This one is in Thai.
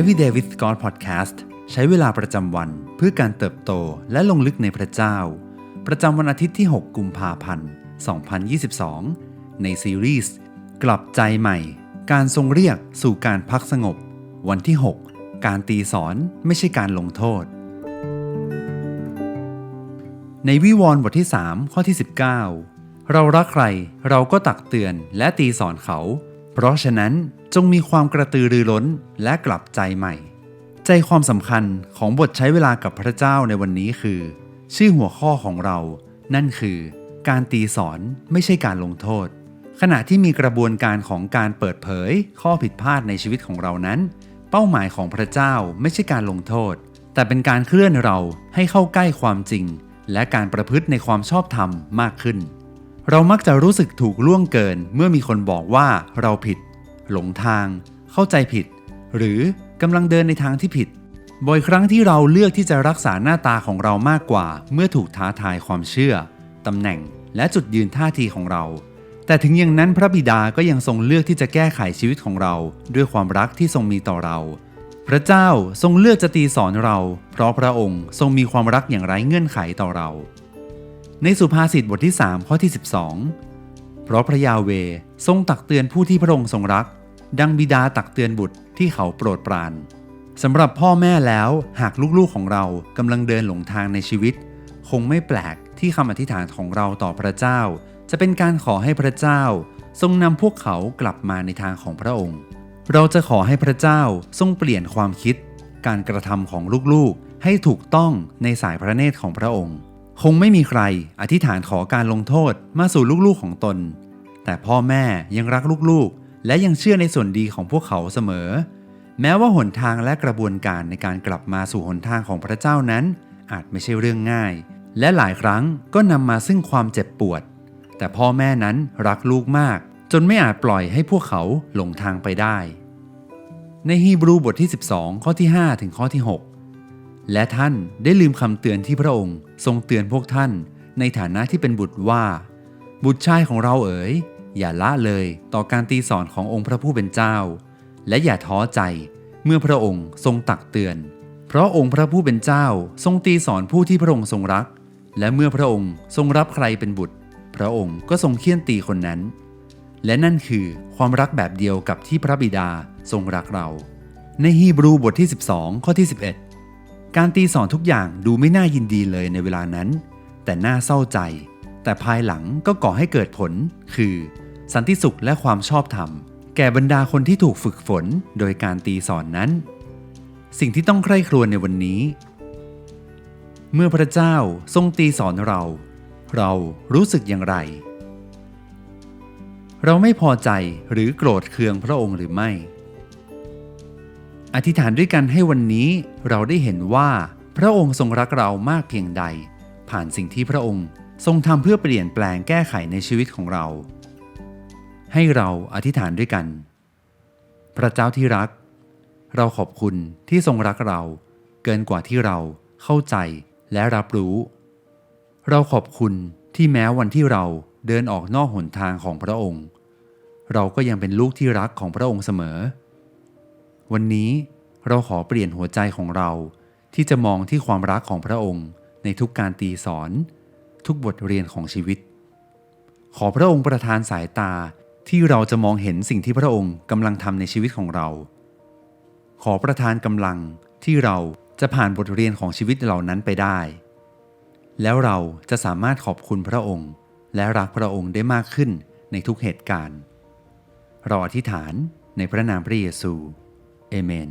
Everyday with God Podcast ใช้เวลาประจำวันเพื่อการเติบโตและลงลึกในพระเจ้า ประจำวันอาทิตย์ที่ 6 กุมภาพันธ์ 2022 ในซีรีส์กลับใจใหม่ การทรงเรียกสู่การพักสงบ วันที่ 6 การตีสอนไม่ใช่การลงโทษ ในวิวรณ์บทที่ 3 ข้อที่ 19 เรารักใครเราก็ตักเตือนและตีสอนเขา เพราะฉะนั้นจงมีความกระตือรือร้นและกลับใจใหม่ ใจความสำคัญของบทใช้เวลากับพระเจ้าในวันนี้คือ ชื่อหัวข้อของเรา นั่นคือ การตีสอนไม่ใช่การลงโทษ ขณะที่มีกระบวนการของการเปิดเผย ข้อผิดพลาดในชีวิตของเรานั้น เป้าหมายของพระเจ้าไม่ใช่การลงโทษ แต่เป็นการเคลื่อนเราให้เข้าใกล้ความจริง และการประพฤติในความชอบธรรมมากขึ้น เรามักจะรู้สึกถูกล่วงเกิน เมื่อมีคนบอกว่าเราผิด หลงทาง เข้าใจผิด หรือกำลังเดินในทางที่ผิด บ่อยครั้งที่เราเลือกที่จะรักษาหน้าตาของเรามากกว่า เมื่อถูกท้าทายความเชื่อตำแหน่ง และจุดยืนท่าทีของเรา แต่ถึงอย่างนั้นพระบิดาก็ยังทรงเลือกที่จะแก้ไขชีวิตของเรา ด้วยความรักที่ทรงมีต่อเรา พระเจ้าทรงเลือกจะตีสอนเรา เพราะพระองค์ทรงมีความรักอย่างไร้เงื่อนไขต่อเรา ในสุภาษิตบทที่ 3 ข้อที่ 12 เพราะพระยาเวทรงตักเตือนผู้ที่พระองค์ทรงรัก ดังบิดาตักเตือนบุตรที่เขาโปรดปรานสำหรับพ่อแม่แล้วหากลูกๆของเรากำลังเดินหลงทางในชีวิต คงไม่แปลกที่คำอธิษฐานของเราต่อพระเจ้า จะเป็นการขอให้พระเจ้า ทรงนำพวกเขากลับมาในทางของพระองค์ เราจะขอให้พระเจ้าทรงเปลี่ยนความคิด การกระทำของลูกๆ ให้ถูกต้องในสายพระเนตรของพระองค์ คงไม่มีใครอธิษฐานขอการลงโทษมาสู่ลูกๆของตน แต่พ่อแม่ยังรักลูกๆ และยังเชื่อในส่วนดีของพวกเขาเสมอ แม้ว่าหนทางและกระบวนการในการกลับมาสู่หนทางของพระเจ้านั้น อาจไม่ใช่เรื่องง่าย และหลายครั้งก็นำมาซึ่งความเจ็บปวด แต่พ่อแม่นั้นรักลูกมาก จนไม่อาจปล่อยให้พวกเขาหลงทางไปได้ ในฮีบรูบทที่ 12 ข้อที่ 5 ถึงข้อที่ 6 และท่านได้ลืมคำเตือนที่พระองค์ ทรงเตือนพวกท่าน ในฐานะที่เป็นบุตรว่า บุตรชายของเราเอ๋ย อย่าละเลยต่อการตีสอนขององค์พระผู้เป็นเจ้า และอย่าท้อใจเมื่อพระองค์ทรงตักเตือน เพราะองค์พระผู้เป็นเจ้าทรงตีสอนผู้ที่พระองค์ทรงรัก และเมื่อพระองค์ทรงรับใครเป็นบุตร พระองค์ก็ทรงเคี่ยนตีคนนั้น และนั่นคือความรักแบบเดียวกับที่พระบิดาทรงรักเรา ในฮีบรูบทที่ 12 ข้อที่ 11 การตีสอนทุกอย่างดูไม่น่ายินดีเลยในเวลานั้น แต่น่าเศร้าใจ แต่ภายหลังก็ก่อให้เกิดผล คือ สันติสุขและความชอบธรรม แก่บรรดาคนที่ถูกฝึกฝนโดยการตีสอนนั้น สิ่งที่ต้องใคร่ครวญในวันนี้ เมื่อพระเจ้าทรงตีสอนเรา เรารู้สึกอย่างไร เราไม่พอใจหรือโกรธเคืองพระองค์หรือไม่ อธิษฐานด้วยกันให้วันนี้เราได้เห็นว่า พระองค์ทรงรักเรามากเพียงใด ผ่านสิ่งที่พระองค์ทรงทำเพื่อเปลี่ยนแปลงแก้ไขในชีวิตของเรา ให้เราอธิษฐานด้วยกัน พระเจ้าที่รัก เราขอบคุณที่ทรงรักเรา เกินกว่าที่เราเข้าใจและรับรู้ เราขอบคุณที่แม้วันที่เราเดินออกนอกหนทางของพระองค์ เราก็ยังเป็นลูกที่รักของพระองค์เสมอ วันนี้เราขอเปลี่ยนหัวใจของเรา ที่จะมองที่ความรักของพระองค์ ในทุกการตีสอน ทุกบทเรียนของชีวิต ขอพระองค์ประทานสายตาที่เราจะมองเห็นสิ่งที่พระองค์กำลังทำในชีวิตของเรา ขอประทานกำลังที่เราจะผ่านบทเรียนของชีวิตเหล่านั้นไปได้ แล้วเราจะสามารถขอบคุณพระองค์ และรักพระองค์ได้มากขึ้นในทุกเหตุการณ์ เราอธิษฐานในพระนามพระเยซู เอเมน